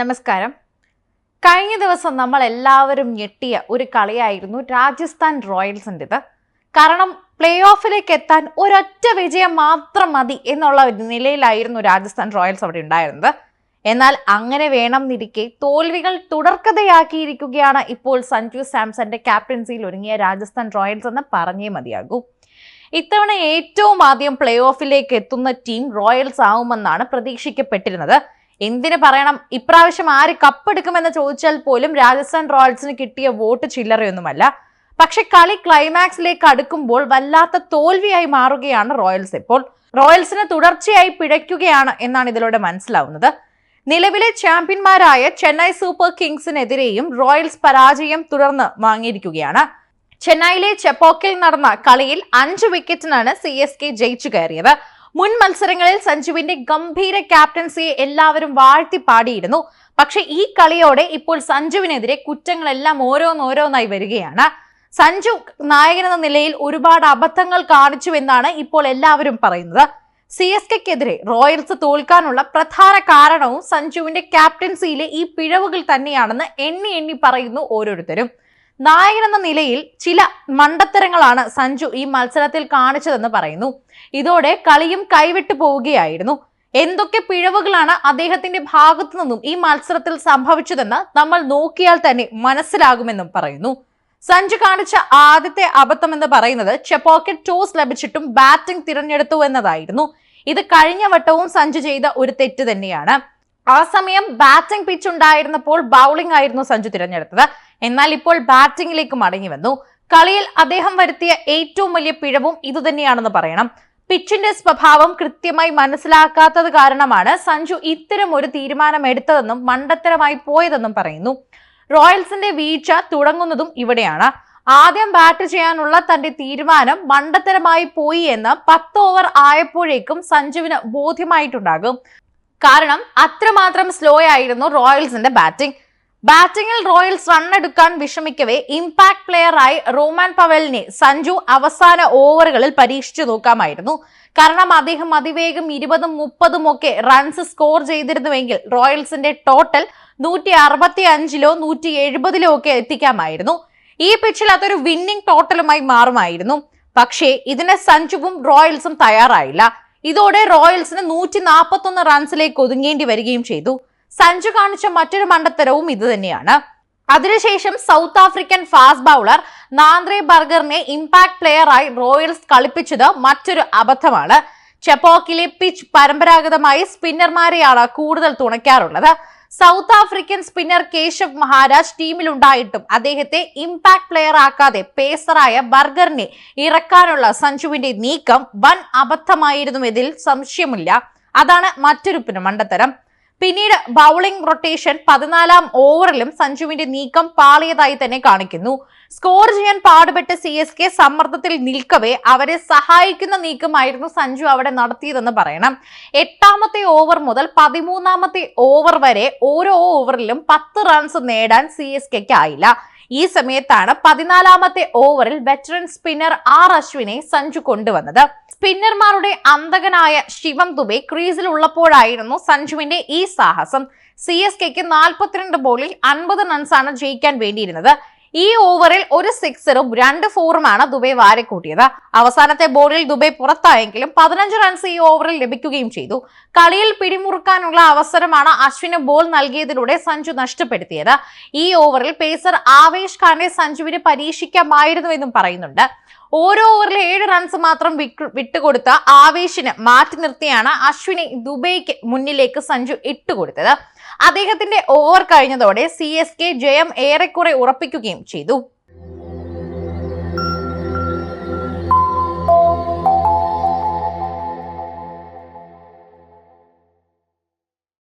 നമസ്കാരം. കഴിഞ്ഞ ദിവസം നമ്മൾ എല്ലാവരും ഞെട്ടിയ ഒരു കളിയായിരുന്നു രാജസ്ഥാൻ റോയൽസിന്റെത്. കാരണം പ്ലേ ഓഫിലേക്ക് എത്താൻ ഒരൊറ്റ വിജയം മാത്രം മതി എന്നുള്ള നിലയിലായിരുന്നു രാജസ്ഥാൻ റോയൽസ് അവിടെ ഉണ്ടായിരുന്നത്. എന്നാൽ അങ്ങനെ വേണമെന്നിരിക്കെ തോൽവികൾ തുടർക്കഥയാക്കിയിരിക്കുകയാണ് ഇപ്പോൾ സഞ്ജു സാംസന്റെ ക്യാപ്റ്റൻസിയിൽ ഒരുങ്ങിയ രാജസ്ഥാൻ റോയൽസ് എന്ന് പറഞ്ഞേ മതിയാകൂ. ഇത്തവണ ഏറ്റവും ആദ്യം പ്ലേ ഓഫിലേക്ക് എത്തുന്ന ടീം റോയൽസ് ആവുമെന്നാണ് പ്രതീക്ഷിക്കപ്പെട്ടിരുന്നത്. എന്തിനു പറയണം? ഇപ്രാവശ്യം ആര് കപ്പെടുക്കുമെന്ന് ചോദിച്ചാൽ പോലും രാജസ്ഥാൻ റോയൽസിന് കിട്ടിയ വോട്ട് ചില്ലറയൊന്നുമല്ല. പക്ഷെ കളി ക്ലൈമാക്സിലേക്ക് അടുക്കുമ്പോൾ വല്ലാത്ത തോൽവിയായി മാറുകയാണ് റോയൽസ് ഇപ്പോൾ. റോയൽസിന് തുടർച്ചയായി പിഴയ്ക്കുകയാണ് എന്നാണ് ഇതിലൂടെ മനസ്സിലാവുന്നത്. നിലവിലെ ചാമ്പ്യന്മാരായ ചെന്നൈ സൂപ്പർ കിങ്സിനെതിരെയും റോയൽസ് പരാജയം തുടർന്ന് വാങ്ങിയിരിക്കുകയാണ്. ചെന്നൈയിലെ ചെപ്പോക്കിൽ നടന്ന കളിയിൽ അഞ്ച് വിക്കറ്റിനാണ് സി എസ് കെ ജയിച്ചു കയറിയത്. മുൻ മത്സരങ്ങളിൽ സഞ്ജുവിന്റെ ഗംഭീര ക്യാപ്റ്റൻസിയെ എല്ലാവരും വാഴ്ത്തി പാടിയിരുന്നു പക്ഷെ ഈ കളിയോടെ ഇപ്പോൾ സഞ്ജുവിനെതിരെ കുറ്റങ്ങളെല്ലാം ഓരോന്നോരോന്നായി വരികയാണ്. സഞ്ജു നായകനെന്ന നിലയിൽ ഒരുപാട് അബദ്ധങ്ങൾ കാണിച്ചു എന്നാണ് ഇപ്പോൾ എല്ലാവരും പറയുന്നത്. സി എസ് കെക്കെതിരെ റോയൽസ് തോൽക്കാനുള്ള പ്രധാന കാരണവും സഞ്ജുവിന്റെ ക്യാപ്റ്റൻസിയിലെ ഈ പിഴവുകൾ തന്നെയാണെന്ന് എണ്ണി എണ്ണി പറയുന്നു ഓരോരുത്തരും. നായകനെന്ന നിലയിൽ ചില മണ്ടത്തരങ്ങളാണ് സഞ്ജു ഈ മത്സരത്തിൽ കാണിച്ചതെന്ന് പറയുന്നു. ഇതോടെ കളിയും കൈവിട്ടു പോവുകയായിരുന്നു. എന്തൊക്കെ പിഴവുകളാണ് അദ്ദേഹത്തിന്റെ ഭാഗത്തു നിന്നും ഈ മത്സരത്തിൽ സംഭവിച്ചതെന്ന് നമ്മൾ നോക്കിയാൽ തന്നെ മനസ്സിലാകുമെന്നും പറയുന്നു. സഞ്ജു കാണിച്ച ആദ്യത്തെ അബദ്ധം എന്ന് പറയുന്നത് ചെപ്പോക്കറ്റ് ടോസ് ലഭിച്ചിട്ടും ബാറ്റിംഗ് തിരഞ്ഞെടുത്തു എന്നതായിരുന്നു. ഇത് കഴിഞ്ഞ വട്ടവും സഞ്ജു ചെയ്ത ഒരു തെറ്റ് തന്നെയാണ്. ആ സമയം ബാറ്റിംഗ് പിച്ച് ഉണ്ടായിരുന്നപ്പോൾ ബൗളിംഗ് ആയിരുന്നു സഞ്ജു തിരഞ്ഞെടുത്തത്. എന്നാൽ ഇപ്പോൾ ബാറ്റിംഗിലേക്ക് മടങ്ങി വന്നു. കളിയിൽ അദ്ദേഹം വരുത്തിയ ഏറ്റവും വലിയ പിഴവും ഇതുതന്നെയാണെന്ന് പറയണം. പിച്ചിന്റെ സ്വഭാവം കൃത്യമായി മനസ്സിലാക്കാത്തത് കാരണമാണ് സഞ്ജു ഇത്തരം ഒരു തീരുമാനം എടുത്തതെന്നും മണ്ടത്തരമായി പോയതെന്നും പറയുന്നു. റോയൽസിന്റെ വീഴ്ച തുടങ്ങുന്നതും ഇവിടെയാണ്. ആദ്യം ബാറ്റ് ചെയ്യാനുള്ള തന്റെ തീരുമാനം മണ്ടത്തരമായി പോയി എന്ന് പത്ത് ഓവർ ആയപ്പോഴേക്കും സഞ്ജുവിന് ബോധ്യമായിട്ടുണ്ടാകും. കാരണം അത്രമാത്രം സ്ലോ ആയിരുന്നു റോയൽസിന്റെ ബാറ്റിംഗ്. ബാറ്റിംഗിൽ റോയൽസ് റണ്ണെടുക്കാൻ വിഷമിക്കവേ ഇംപാക്ട് പ്ലെയറായി റോമാൻ പവലിനെ സഞ്ജു അവസാന ഓവറുകളിൽ പരീക്ഷിച്ചു നോക്കാമായിരുന്നു. കാരണം അദ്ദേഹം അതിവേഗം ഇരുപതും മുപ്പതും ഒക്കെ റൺസ് സ്കോർ ചെയ്തിരുന്നുവെങ്കിൽ റോയൽസിന്റെ ടോട്ടൽ നൂറ്റി അറുപത്തി അഞ്ചിലോ നൂറ്റി എഴുപതിലോ ഒക്കെ എത്തിക്കാമായിരുന്നു. ഈ പിച്ചിൽ അതൊരു വിന്നിംഗ് ടോട്ടലുമായി മാറുമായിരുന്നു. പക്ഷേ ഇതിനെ സഞ്ജുവും റോയൽസും തയ്യാറായില്ല. ഇതോടെ റോയൽസിന് നൂറ്റി നാൽപ്പത്തൊന്ന് റൺസിലേക്ക് ഒതുങ്ങേണ്ടി വരികയും ചെയ്തു. സഞ്ജു കാണിച്ച മറ്റൊരു മണ്ടത്തരവും ഇതുതന്നെയാണ് അതിനുശേഷം South African fast bowler Nandre ബർഗറിനെ impact പ്ലെയറായി റോയൽസ് കളിപ്പിച്ചത് മറ്റൊരു അബദ്ധമാണ്. ചെപ്പോക്കിലെ പിച്ച് പരമ്പരാഗതമായി സ്പിന്നർമാരെയാണ് കൂടുതൽ തുണയ്ക്കാറുള്ളത്. South African spinner Keshav Maharaj ടീമിലുണ്ടായിട്ടും അദ്ദേഹത്തെ ഇമ്പാക്ട് പ്ലെയർ ആക്കാതെ പേസറായ ബർഗറിനെ ഇറക്കാനുള്ള സഞ്ജുവിന്റെ നീക്കം വൻ അബദ്ധമായിരുന്നുവെതിൽ സംശയമില്ല. അതാണ് മറ്റൊരു മണ്ടത്തരം. പിന്നീട് ബൌളിംഗ് റൊട്ടേഷൻ പതിനാലാം ഓവറിലും സഞ്ജുവിന്റെ നീക്കം പാളിയതായി തന്നെ കാണിക്കുന്നു. സ്കോർ ചെയ്യാൻ പാടുപെട്ട് സി എസ് കെ സമ്മർദ്ദത്തിൽ നിൽക്കവേ അവരെ സഹായിക്കുന്ന നീക്കമായിരുന്നു സഞ്ജു അവിടെ നടത്തിയതെന്ന് പറയണം. എട്ടാമത്തെ ഓവർ മുതൽ പതിമൂന്നാമത്തെ ഓവർ വരെ ഓരോ ഓവറിലും പത്ത് റൺസ് നേടാൻ സി എസ് കെക്ക് ആയില്ല. ഈ സമയത്താണ് പതിനാലാമത്തെ ഓവറിൽ വെറ്ററൻ സ്പിന്നർ ആർ അശ്വിനെ സഞ്ജു കൊണ്ടുവന്നത്. സ്പിന്നർമാരുടെ അന്തകനായ ശിവം ദുബെ ക്രീസിൽ ഉള്ളപ്പോഴായിരുന്നു സഞ്ജുവിന്റെ ഈ സാഹസം. സി എസ് കെക്ക് നാൽപ്പത്തിരണ്ട് ബോളിൽ അൻപത് റൺസാണ് ജയിക്കാൻ വേണ്ടിയിരുന്നത്. ഈ ഓവറിൽ ഒരു സിക്സറും രണ്ട് ഫോറുമാണ് ദുബൈ വാരിക്കൂട്ടിയത്. അവസാനത്തെ ബോളിൽ ദുബൈ പുറത്തായെങ്കിലും പതിനഞ്ച് റൺസ് ഈ ഓവറിൽ ലഭിക്കുകയും ചെയ്തു. കളിയിൽ പിടിമുറുക്കാനുള്ള അവസരമാണ് അശ്വിന് ബോൾ നൽകിയതിലൂടെ സഞ്ജു നഷ്ടപ്പെടുത്തിയത്. ഈ ഓവറിൽ പേസർ ആവേശ് ഖാനെ സഞ്ജുവിന് പരീക്ഷിക്കാമായിരുന്നു എന്നും പറയുന്നുണ്ട്. ഓരോ ഓവറിൽ ഏഴ് റൺസ് മാത്രം വിട്ടുകൊടുത്ത ആവേശിന് മാറ്റി നിർത്തിയാണ് അശ്വിനെ ദുബൈക്ക് മുന്നിലേക്ക് സഞ്ജു ഇട്ടുകൊടുത്തത്. അദ്ദേഹത്തിന്റെ ഓവർ കഴിഞ്ഞതോടെ സി എസ് കെ ജയം ഏറെക്കുറെ ഉറപ്പിക്കുകയും ചെയ്തു.